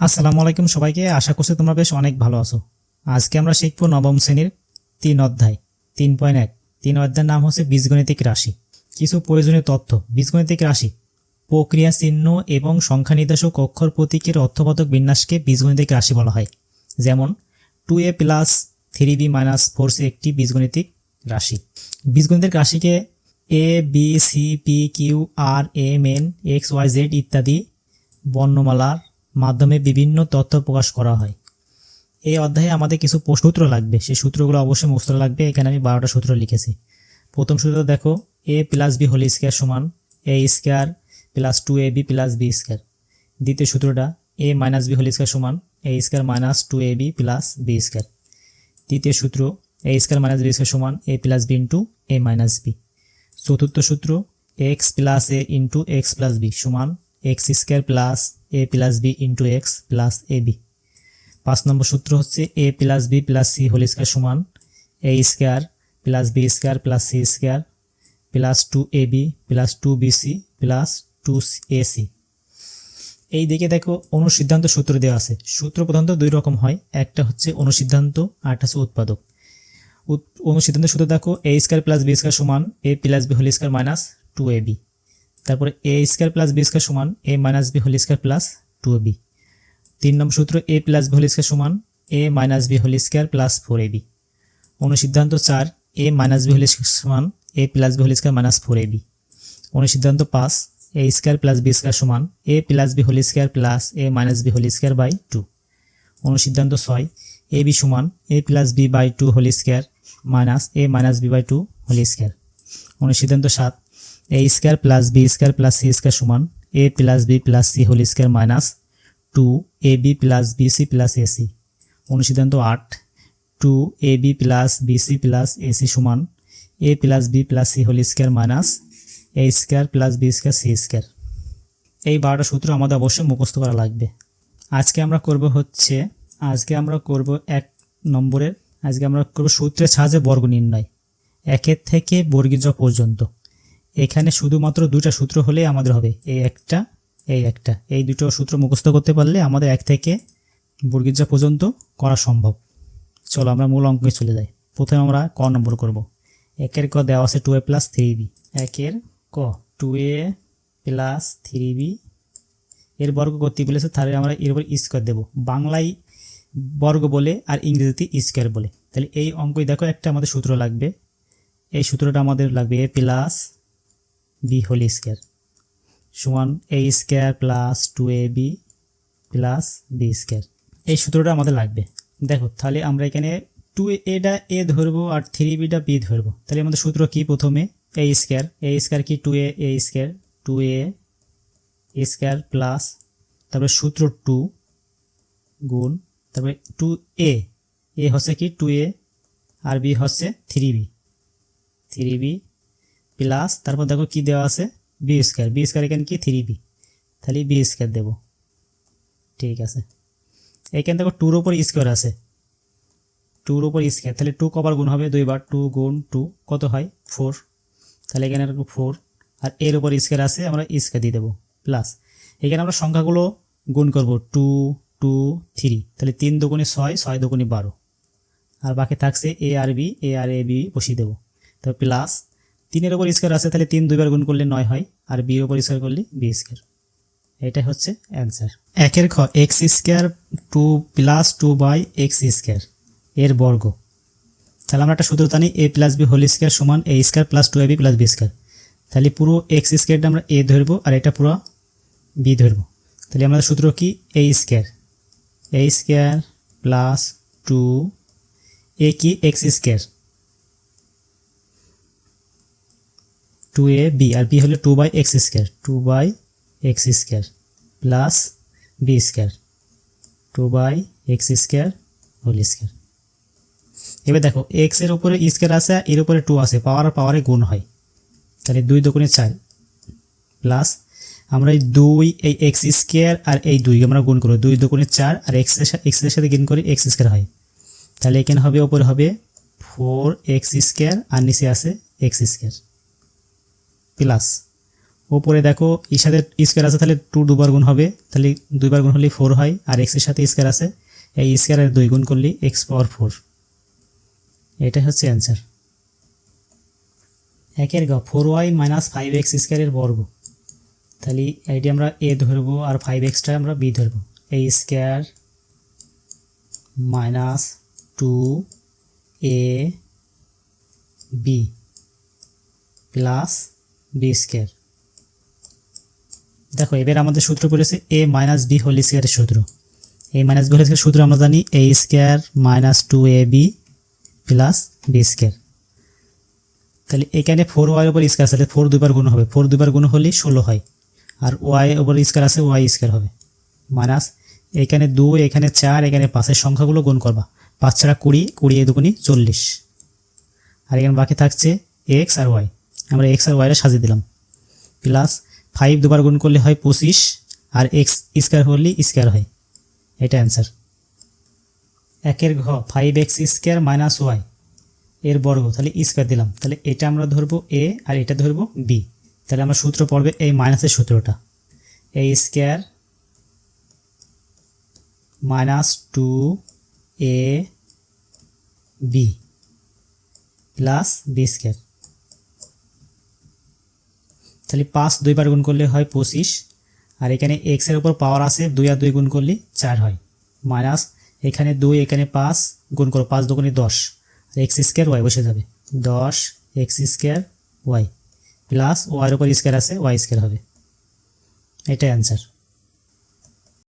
আসসালামু আলাইকুম সবাইকে। আশা করছি তোমরা বেশ অনেক ভালো আছো। আজকে আমরা শিখব নবম শ্রেণির তিন অধ্যায়, তিন পয়েন্ট এক। তিন অধ্যায়ের নাম হচ্ছে বীজগণিতিক রাশি। কিছু প্রয়োজনীয় তথ্য। বীজগণিতিক রাশি। প্রক্রিয়া চিহ্ন এবং সংখ্যা নির্দেশক অক্ষর প্রতীকের অর্থবোধক বিন্যাসকে বীজগণিতিক রাশি বলা হয়। যেমন two A plus three B minus four C একটি বীজগণিতিক রাশি। বীজগণিতিক রাশিকে A B C P Q R M N X Y Z ইত্যাদি বর্ণমালার মাধ্যমে বিভিন্ন তথ্য প্রকাশ করা হয়। এই অধ্যায়ে আমাদের কিছু সূত্র লাগবে। সেই সূত্রগুলো অবশ্যই মুখস্থ লাগবে। এখানে আমি বারোটা সূত্র লিখেছি। প্রথম সূত্র দেখো A plus B whole square সমান A square plus two A B plus B square দ্বিতীয় সূত্রটা A minus B whole square সমান A square minus two A B plus B square তৃতীয় সূত্র A square minus B square সমান A plus B into A minus B চতুর্থ সূত্র X plus A into X plus B সমান X square plus A plus B into X plus A B পাঁচ নম্বর সূত্র হচ্ছে A plus B plus C whole square সমান A square plus B square plus C square plus two A B plus two B C plus two A C এই দিকে দেখো অনুসিদ্ধান্ত সূত্র দেওয়া আছে। সূত্র প্রধানত দুই রকম হয়। একটা হচ্ছে অনুসিদ্ধান্ত, আর হচ্ছে উৎপাদক। উৎ- অনুসিদ্ধান্ত সূত্র দেখো A square plus B square সমান A plus B whole square minus two A B তারপরে A square plus B square সমান A minus B whole square plus two B তিন নম্বর সূত্র A plus B whole square সমান A minus B whole square plus four A B অনুসিদ্ধান্ত চার A minus B whole square সমান A plus B whole square minus four A B অনুসিদ্ধান্ত পাঁচ A square plus B square সমান A plus B whole square plus A minus B whole square by two অনুসিদ্ধান্ত ছয় A B সমান A plus B by two whole square minus A minus B by two whole square অনুসিদ্ধান্ত সাত A square plus B square plus C square সমান A plus B plus C whole square minus two A B plus B C plus A C অনুসিদ্ধান্ত আট। Two A B plus B C plus A C সমান A plus B plus C whole square minus A square plus B square C square এই বারোটা সূত্র আমাদের অবশ্যই মুখস্থ করা লাগবে। আজকে আমরা করব হচ্ছে, আজকে আমরা করব এক নম্বরের, আজকে আমরা করব সূত্রের সাহায্যে বর্গ নির্ণয়। একের থেকে বর্গীজ পর্যন্ত। এখানে শুধুমাত্র দুটা সূত্র হলেই আমাদের হবে। এই একটা এই একটা। এই দুটো সূত্র মুখস্থ করতে পারলে আমাদের এক থেকে বর্গীজ পর্যন্ত করা সম্ভব। চলো আমরা মূল অঙ্কে চলে যাই। প্রথমে আমরা ক নম্বর করব। একের ক দেওয়া আছে two A plus three B. একের ক, two A plus three B. এর বর্গ করতে বলেছে, তাহলে আমরা এর উপর স্কোয়ার দেবো। বাংলায় বর্গ বলে আর ইংরেজিতে স্কোয়ার বলে। তাহলে এই অঙ্কই দেখো, একটা আমাদের সূত্র লাগবে। এই সূত্রটা আমাদের লাগবে A plus B whole square. সমান A square plus two A B plus B square. এই সূত্রটা আমাদের লাগবে। দেখো, তাহলে আমরা এখানে টু এটা এ ধরবো আর থ্রি বিটা বি ধরবো। তাহলে আমাদের সূত্র কি প্রথমে? A square. এ স্কোয়ার কি two A A square? Two A square plus তারপরে সূত্র টু গুণ তারপরে টু এ। এ হচ্ছে কি টু এ আর বি হচ্ছে three B. Three B plus, তারপর দেখো কি দেওয়া আছে? বি স্কোয়ার বি স্কোয়ার এখানে কি? থ্রি বি তাহলে বি স্কোয়ার দেবো। ঠিক আছে। এখানে দেখো টুর ওপর স্কোয়ার আছে। টুর ওপর স্কোয়ার তাহলে টু কবার গুণ হবে দুইবার টু গুণ টু কত হয়? ফোর তাহলে এখানে ফোর আর এর উপর স্কোয়ার আছে, আমরা স্কোয়ার দিয়ে দেবো। প্লাস এখানে আমরা সংখ্যাগুলো গুণ করব টু টু থ্রি তাহলে তিন দুগুণে ছয় ছয় দুগুণে বারো। আর বাকি থাকছে এ আর B A R A B বসিয়ে দেবো। তো প্লাস তিনের ওপর স্কোয়ার আছে, তাহলে তিন দুইবার গুণ করলে নয় হয়, আর বির ওপর স্কোয়ার করলে বি স্কোয়ার এটাই হচ্ছে অ্যান্সার একের খ X square two plus two by X square এর বর্গ। তাহলে আমরা একটা সূত্র জানি A plus B whole square সমান A square plus two A B plus B square তাহলে পুরো এক্স স্কোয়ারটা আমরা এ ধরবো, আর এটা পুরো বি ধরবো। তাহলে আমাদের সূত্র কি? A square A square plus two A কি? X square two A B R B হলো two by X square two by X square plus B square two by X square whole square এবার দেখো এক্সের উপরে square আছে এর উপরে two আছে পাওয়ার আর পাওয়ারে গুণ হয়। তাহলে দুই দোকানে চার প্লাস আমরা এই দুই, এই এক্স স্কোয়ার আর এই দুই আমরা গুণ করব। দুই দোকানে চার আর এক্সের সাথে এক্সের সাথে গুণ করি এক্স স্কোয়ার হয়। তাহলে এখানে হবে ওপরে হবে ফোর এক্স স্কোয়ার আর নিচে আছে এক্স স্কোয়ার প্লাস। ওপরে দেখো এর সাথে স্কোয়ার আছে, তাহলে টু দুবার গুণ হবে। তাহলে দুইবার গুণ হলে ফোর হয়, আর এক্সের সাথে স্কোয়ার আছে। এই স্কোয়ারের দুই গুণ করলে এক্স পাওয়ার ফোর এটাই হচ্ছে অ্যান্সার একের গ four Y minus five X স্কোয়ারের বর্গ। তাহলে এটি আমরা এ ধরবো আর ফাইভ এক্সটা আমরা বি ধরবো। A square minus two A B plus B square দেখো, এবার আমাদের সূত্র পড়েছে এ মাইনাস বি হোল স্কোয়ারের সূত্র। A minus B whole square সূত্র আমরা জানি A square minus two A B plus B square তাহলে এখানে ফোর ওয়াই ওপর স্কোয়ার আছে ফোর দুবার গুণ হবে। ফোর দুবার গুণ হলেই ষোলো হয়। আর ওয়াই ওপর স্কোয়ার আছে ওয়াই স্কোয়ার হবে। মাইনাস এখানে দুই, এখানে চার, এখানে পাঁচের সংখ্যাগুলো গুণ করবা। পাঁচ ছাড়া কুড়ি কুড়ি এ দুগুণি চল্লিশ। আর এখানে বাকি থাকছে এক্স আর ওয়াই আমরা এক্স আর ওয়াইটা সাজিয়ে দিলাম। প্লাস ফাইভ দুবার গুণ করলে হয় পঁচিশ আর এক্স স্কোয়ার করলে স্কোয়ার হয়। এটা অ্যান্সার একের ঘ five X square minus Y এর বর্গ, তাহলে স্কোয়ার দিলাম। তাহলে এটা আমরা ধরবো এ আর এটা ধরবো বি তাহলে আমরা সূত্র পড়বে এই মাইনাসের সূত্রটা। A square minus two A B plus B square তাহলে পাঁচ দুইবার গুণ করলে হয় পঁচিশ। আর এখানে এক্সের উপর পাওয়ার আছে, দুই আর দুই গুণ করলে চার হয়। মাইনাস এখানে দুই, এখানে পাঁচ, গুণ করো পাঁচ দুগুণে দশ। আর এক্স স্কোয়ার ওয়াই বসে যাবে। দশ এক্স স্কোয়ার ওয়াই প্লাস ওয়ার উপর স্কোয়ার আছে ওয়াই স্কোয়ার হবে। এটাই অ্যান্সার